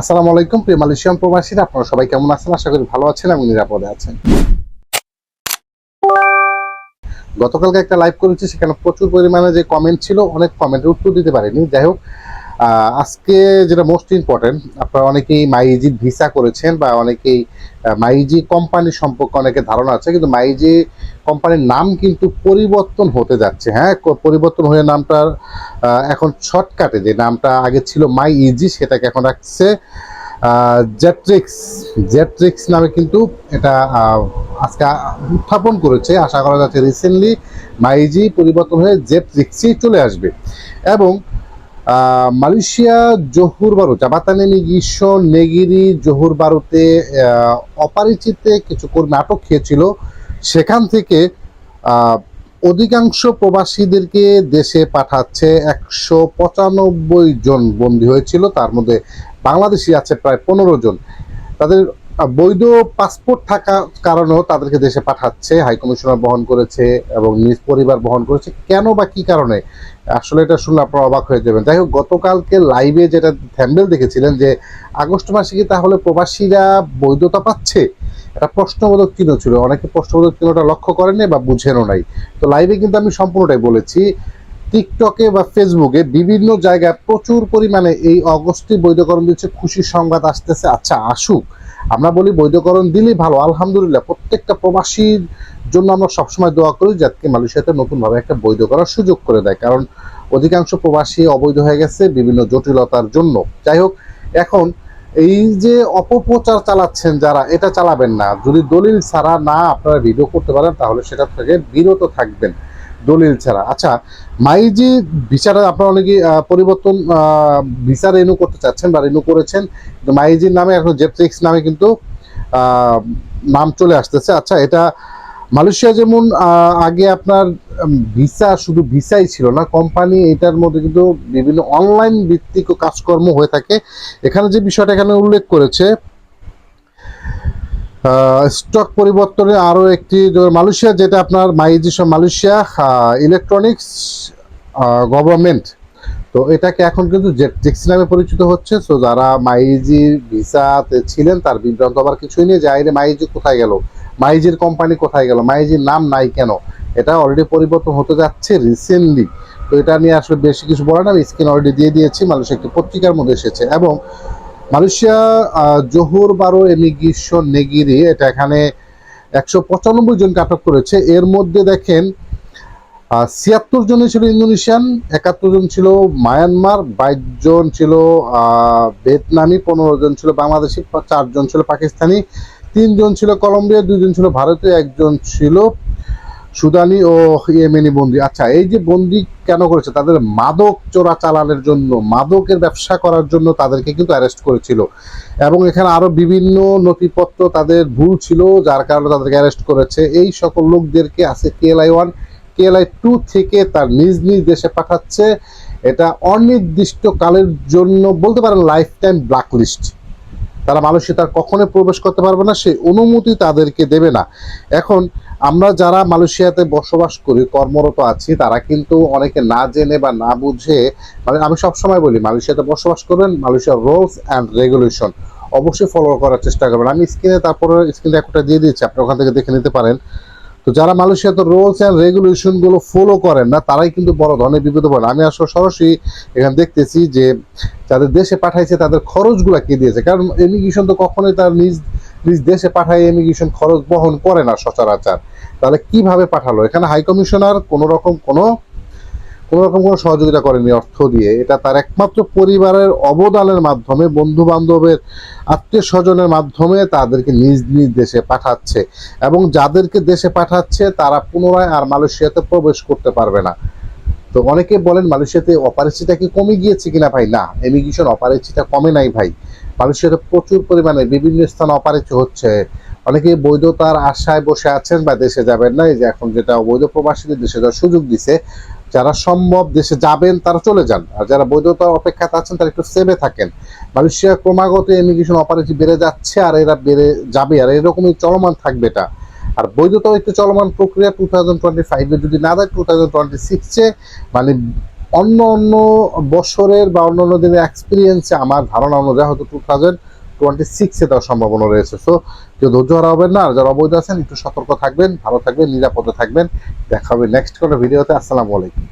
আসসালামু আলাইকুম, প্রিয় মালয়েশিয়ান প্রবাসীরা। আপনারা সবাই কেমন আছেন? আশা করি ভালো আছেন এবং নিরাপদে আছেন। গতকালকে একটা লাইভ করেছি, সেখানে প্রচুর পরিমাণে যে কমেন্ট ছিল, অনেক কমেন্টের উত্তর দিতে পারেনি। যাই হোক আজকে যেটা মোস্ট ইম্পর্টেন্ট আপনারা অনেকেই মাইজি ভিসা করেছেন বা অনেকেই মাইজি কোম্পানি সম্পর্কে অনেকে ধারণা আছে, কিন্তু মাইজি কোম্পানির নাম কিন্তু পরিবর্তন হতে যাচ্ছে হ্যাঁ? পরিবর্তন হয়ে নামটার এখন শর্টকাটে যে নামটা আগে ছিল মাই ইজি সেটাকে এখন রাখছে জেট্রিক্স জেট্রিক্স নামে কিন্তু এটা আজকে উত্থাপন করেছে, আশা করা যাচ্ছে রিসেন্টলি মাইজি পরিবর্তন হয়ে জেট্রিক্সই চলে আসবে। এবং মালয়েশিয়া জহুর বারু জাবাতানি গ্রীষ্ম নেগিরি, জহুর বারুতে অপরিচিতে কিছু কর্মী আটক খেয়েছিল। সেখান থেকে অধিকাংশ প্রবাসীদেরকে দেশে পাঠাচ্ছে একশো পঁচানব্বই জন বন্দী হয়েছিল। তার মধ্যে বাংলাদেশি আছে প্রায় পনেরো জন। তাদের বৈধ পাসপোর্ট থাকা কারণেও তাদেরকে দেশে পাঠাচ্ছে হাই কমিশনার বহন করেছে এবং নিজ পরিবার বহন করেছে। কেন বা কি কারণে? আসলে এটা শুনলে আপনারা অবাক হয়ে যাবেন। যাই হোক, গতকালকে লাইভে যেটা থ্যাম্বেল দেখেছিলেন যে, আগস্ট মাসে কি তাহলে প্রবাসীরা বৈধতা পাচ্ছে? এটা প্রশ্নবোধক চিহ্ন ছিল। অনেকে প্রশ্নবোধক চিহ্নটা লক্ষ্য করেনি বা বুঝেনও নাই। তো লাইভে কিন্তু আমি সম্পূর্ণটাই বলেছি। টিকটকে বা ফেসবুকে বিভিন্ন জায়গায় প্রচুর পরিমাণে এই অগস্টে বৈধকরণ দিচ্ছে, খুশির সংবাদ আসতেছে। আচ্ছা আসুক। আমরা বলি বৈধকরণ দিলেই ভালো, আলহামদুলিল্লাহ। প্রত্যেকটা প্রবাসীর জন্য আমরা সবসময় দোয়া করি যাতে মালয়েশিয়াতে নতুনভাবে একটা বৈধ করার সুযোগ করে দেয়। কারণ অধিকাংশ প্রবাসী অবৈধ হয়ে গেছে বিভিন্ন জটিলতার জন্য। যাই হোক, এখন এই যে অপপ্রচার চালাচ্ছেন যারা, এটা চালাবেন না। যদি দলিল ছাড়া না আপনারা ভিডিও করতে পারেন, তাহলে সেটা থেকে বিরত থাকবেন। দলিল ছাড়া। আচ্ছা মাইজি ভিসাটা আপনারা অনেকে পরিবর্তন ভিসা রেনু করতে চাচ্ছেন বা রেনু করেছেন, কিন্তু মাইজির নামে এখন জেট্রিক্স নামে কিন্তু নাম চলে আসতেছে। আচ্ছা এটা মালয়েশিয়া যেমন আগে আপনার ভিসা শুধু ভিসাই ছিল না, কোম্পানি এটার মধ্যে কিন্তু বিভিন্ন অনলাইন ভিত্তিক কাজকর্ম হয়ে থাকে। এখানে যে বিষয়টা এখানে উল্লেখ করেছে স্টক পরিবর্তনে আরও একটি মালয়েশিয়া, যেটা আপনার মাইজি মালয়েশিয়া ইলেকট্রনিক্স গভর্নমেন্ট তো এটাকে এখন কিন্তু জেক্সি নামে পরিচিত হচ্ছে। সো যারা মাইজি ভিসাতে ছিলেন, তার বিভ্রান্ত হবার কিছুই নেই যে আইনে মাইজি কোথায় গেল? মাইজির কোম্পানি কোথায় গেল? মাইজির নাম নাই কেন? এটা অলরেডি পরিবর্তন হতে যাচ্ছে রিসেন্টলি তো এটা নিয়ে আসলে বেশি কিছু বলার না। আমি স্ক্রিন অলরেডি দিয়ে দিয়েছি। মালয়েশিয়া একটি পত্রিকার মধ্যে এসেছে। এবং মালয়েশিয়া জোহর, বারো এমিগ্রেশন নেগিরি, এটা এখানে একশো পঁচানব্বই জনকে আটক করেছে। এর মধ্যে দেখেন ছিয়াত্তর জনই ছিল ইন্দোনেশিয়ান, একাত্তর জন ছিল মায়ানমার, বাইশ জন ছিল ভিয়েতনামি, পনেরো জন ছিল বাংলাদেশি চারজন ছিল পাকিস্তানি তিনজন ছিল কলম্বিয়া দুইজন ছিল ভারতীয়, একজন ছিল সুদানি ও ইয়েমেনি বন্দি। আচ্ছা এই যে বন্দি কেন করেছে? তাদের মাদক চোরা চালানের জন্য, মাদকের ব্যবসা করার জন্য তাদেরকে কিন্তু অ্যারেস্ট করেছিল। এবং এখানে আরও বিভিন্ন নথিপত্র তাদের ভুল ছিল, যার কারণে তাদেরকে অ্যারেস্ট করেছে। এই সকল লোকদেরকে আছে কেএলআই ওয়ান কেএলআই টু থেকে তার নিজ নিজ দেশে পাঠাচ্ছে। এটা অনির্দিষ্ট কালের জন্য বলতে পারেন লাইফ টাইম ব্ল্যাকলিস্ট তারা মালয়েশিয়া তার কখনোই প্রবেশ করতে পারবে না, সেই অনুমতি তাদেরকে দেবে না। এখন আমরা যারা মালয়েশিয়াতে বসবাস করি, কর্মরত আছি, তারা কিন্তু অনেকে না জেনে বা না বুঝে মানে আমি সবসময় বলি, মালয়েশিয়াতে বসবাস করবেন, মালয়েশিয়ার রুলস অ্যান্ড রেগুলেশন। অবশ্যই ফলো করার চেষ্টা করবেন। আমি স্ক্রিনে তারপরে স্ক্রিনে একটা দিয়ে দিচ্ছি আপনি ওখান থেকে দেখে নিতে পারেন। তো যারা মালয়েশিয়াতে রুলস অ্যান্ড রেগুলেশনগুলো ফলো করেন না, তারাই কিন্তু বড় ধরনের বিপদে পড়েন। আমি আসলে সরাসরি এখানে দেখতেছি যে, যাদের দেশে পাঠাইছে, তাদের খরচগুলো কে দিয়েছে? কারণ ইমিগ্রেশন তো কখনোই তার নিজ নিজ দেশে পাঠায় ইমিগ্রেশন খরচ বহন করে না সচরাচর। তাহলে কীভাবে পাঠালো? এখানে হাই কমিশনার কোনো রকম কোনো কোনো রকম কোনো সহযোগিতা করেনি অর্থ দিয়ে। এটা তার একমাত্র পরিবারের অবদানের মাধ্যমে বন্ধু বান্ধবের আত্মীয় স্বজনের মাধ্যমে তাদেরকে নিজ নিজ দেশে পাঠাচ্ছে। এবং যাদেরকে দেশে পাঠাচ্ছে, তারা পুনরায় আর মালয়েশিয়াতে প্রবেশ করতে পারবে না। তো অনেকে বলেন, মালয়েশিয়াতে অপারেশিটা কি কমে গিয়েছে কিনা ভাই? না, ইমিগ্রেশন অপারেশিটা কমে নাই ভাই। মালয়েশিয়াতে প্রচুর পরিমাণে বিভিন্ন স্থানে অপারেশন হচ্ছে। অনেকে বৈধতার আশায় বসে আছেন বা দেশে যাবেন না। এই যে এখন যেটা অবৈধ প্রবাসীদের দেশে যাওয়ার সুযোগ দিছে, যারা সম্ভব দেশে যাবেন তারা চলে যান। আর যারা বৈধতার অপেক্ষাতে আছেন তারা একটু সেভে থাকেন। মালয়েশিয়া ক্রমাগত ইমিগ্রেশন অপারেশন বেড়ে যাচ্ছে আর এরা বেড়ে যাবে। আর এরকমই চলমান থাকবে এটা। আর বৈধতা একটু চলমান প্রক্রিয়া টু থাউজেন্ড টোয়েন্টি ফাইভে যদি না দেয় টু থাউজেন্ড টোয়েন্টি সিক্সে মানে অন্য অন্য বছরের বা অন্য অন্য দিনের এক্সপিরিয়েন্সে আমার ধারণা অনুযায়ী হয়তো টু থাউজেন্ড টোয়েন্টি সিক্সে দেওয়ার সম্ভাবনা রয়েছে। সো কেউ ধৈর্য হারা হবেন না, আর যারা অবৈধ আছেন, একটু সতর্ক থাকবেন, ভালো থাকবেন, নিরাপদে থাকবেন। দেখা হবে নেক্সট কোনো ভিডিওতে আসসালামু আলাইকুম।